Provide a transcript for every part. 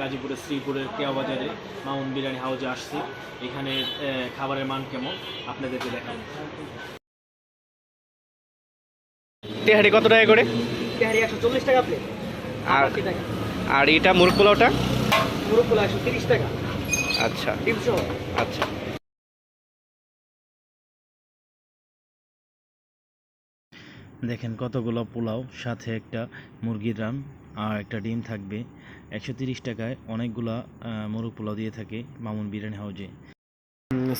গাজীপুরের শ্রীপুরের কেয়া বাজারে মাউন বিরিয়ানি হাউজে আসছি। এখানে খাবারের মান কেমন? আপনাদেরকে দেখাব। তেহারি কত টাকা করে? তেহারি একশো চল্লিশ টাকা প্লেট আর আর এটা মুরগ পোলাওটা? মুরগ পোলা একশো তিরিশ টাকা। আচ্ছা। আচ্ছা। দেখেন কতগুলো পোলাও সাথে একটা মুরগির রান আর একটা ডিম থাকবে। একশো তিরিশ টাকায় অনেকগুলা মোরগ পোলাও দিয়ে থাকে মামুন বিরিয়ানি হাউজে।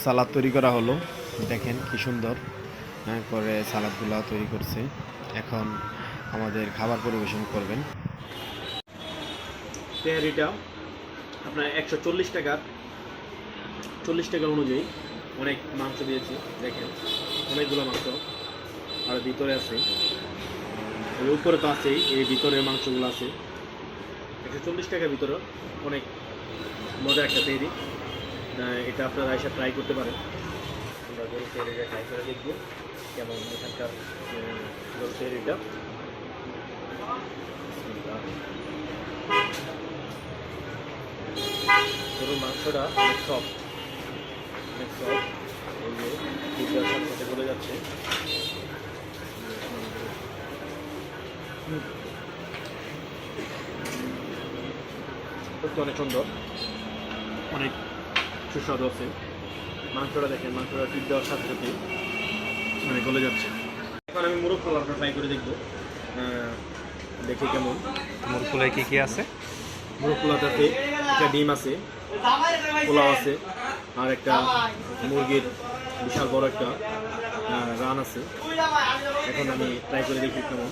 সালাদ তৈরি করা হলো। দেখেন কি সুন্দর। তারপরে সালাদগুলো তৈরি করছে। এখন আমাদের খাবার পরিবেশন করবেন। তেহারিটা আপনার একশো চল্লিশ টাকার। চল্লিশ টাকার অনুযায়ী অনেক মাংস দিয়েছি। দেখেন অনেকগুলো মাংস। আর ভিতরে আছে। উপরে তো আছেই, এই ভিতরের মাংসগুলো আছে। একশো চল্লিশ টাকার ভিতরে অনেক মজার একটা তৈরি। এটা আপনারা এসে ট্রাই করতে পারেন। আমরা গরু তৈরিটা ট্রাই করে দেখব কেমন এখানকার গরু তৈরিটা। গরুর মাংসটা অনেক সফট অনেক সফট এই যে সাথে যাচ্ছে। সত্যি অনেক সুন্দর। অনেক সুস্বাদু আছে। মাংসটা দেখেন মাংসটা টিপ দেওয়ার সাথে সাথে মানে গলে যাচ্ছে। এখন আমি মুরগ পোলাওটা ট্রাই করে দেখব। আহ, দেখি কেমন। মুরগ পোলায় কি কি আছে? মুরগ পোলাওটাতে একটা ডিম আছে পোলাও আছে আর একটা মুরগির বিশাল বড় একটা আহ, রান আছে। এখন আমি ট্রাই করে দেখি কেমন।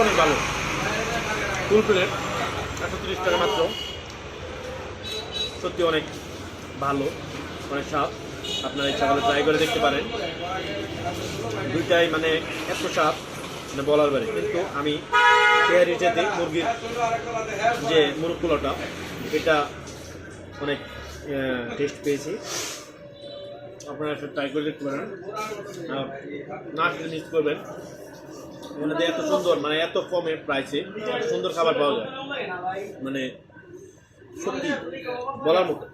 অনেক ভালো। ফুল একশো মাত্র। সত্যি অনেক ভালো, অনেক স্বাদ। আপনারা ইচ্ছা করে ট্রাই করে দেখতে পারেন। দুইটাই মানে এত স্বাদ মানে বলার বাইরে কিন্তু আমি পেয়ারি যেতে মুরগির যে মুরগ পোলাওটা এটা অনেক টেস্ট পেয়েছি। আপনারা একটু ট্রাই করে দেখতে পারেন। না খেলে মিস করবেন। যে এত সুন্দর মানে এত কমে প্রাইসে সুন্দর খাবার পাওয়া যায়। মানে সত্যি বলার মতো।